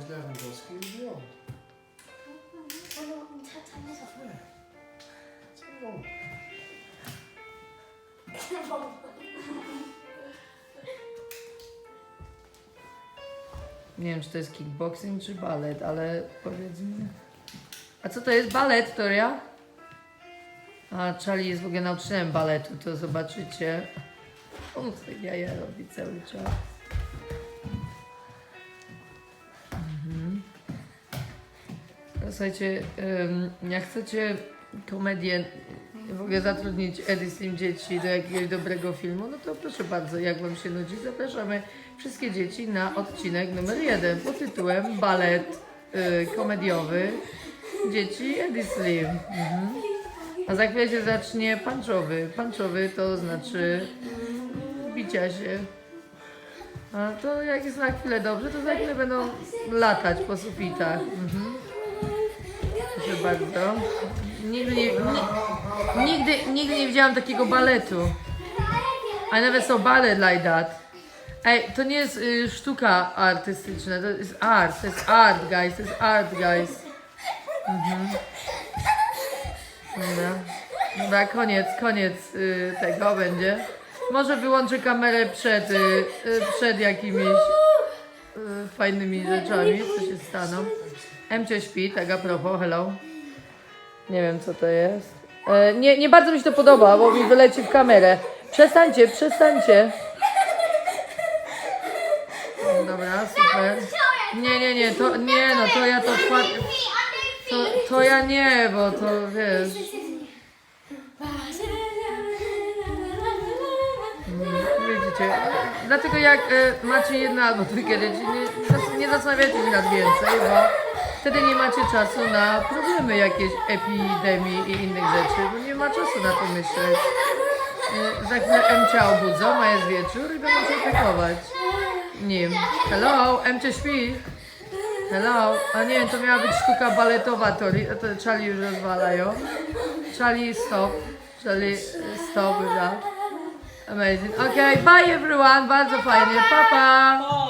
Źle węgorski i beyond. Nie. Co? Nie wiem, czy to jest kickboxing, czy balet, ale powiedz mi. A co to jest balet, Toria? A Charlie jest w ogóle nauczycielem baletu, to zobaczycie. On sobie jaja robi cały czas. Słuchajcie, jak chcecie komedię, w ogóle zatrudnić Eddie Slim dzieci do jakiegoś dobrego filmu, no to proszę bardzo, jak Wam się nudzi, zapraszamy wszystkie dzieci na odcinek numer jeden pod tytułem Balet y, komediowy Dzieci Eddie Slim. Mhm. A za chwilę się zacznie panczowy. Panczowy to znaczy bicia się. A to jak jest na chwilę dobrze, to za chwilę będą latać po sufitach. Mhm. Proszę bardzo. Nigdy nie, ni- nigdy, nigdy nie widziałam takiego baletu. I never saw ballet like that. Ej, to nie jest y, sztuka artystyczna, to jest art, to jest art, guys, to jest art, guys. Mhm. Dobra, koniec, koniec y, tego będzie. Może wyłączę kamerę przed, y, y, przed jakimiś y, fajnymi rzeczami, co się staną. Emcio śpi, tak a propos, hello. Nie wiem co to jest. E, nie, nie bardzo mi się to podoba, bo mi wyleci w kamerę. Przestańcie, przestańcie. Dobra, super. Nie, nie, nie, to nie, no to ja to wpad... To, to ja nie, bo to wiesz. Widzicie, dlatego jak e, macie jedno albo dwójkę dzieci, nie, nie zastanawiajcie się nad więcej, bo wtedy nie macie czasu na problemy jakieś epidemii i innych rzeczy, bo nie ma czasu na to myśleć. E, za chwilę Emcia obudzą, a jest wieczór i będą się opiekować. Hello, Emcia śpi. Hello, a nie, to miała być sztuka baletowa, to, to Charlie już rozwalają. Charlie, stop. Charlie, stop, that. Amazing. Okay, bye everyone, bardzo fajnie, pa pa.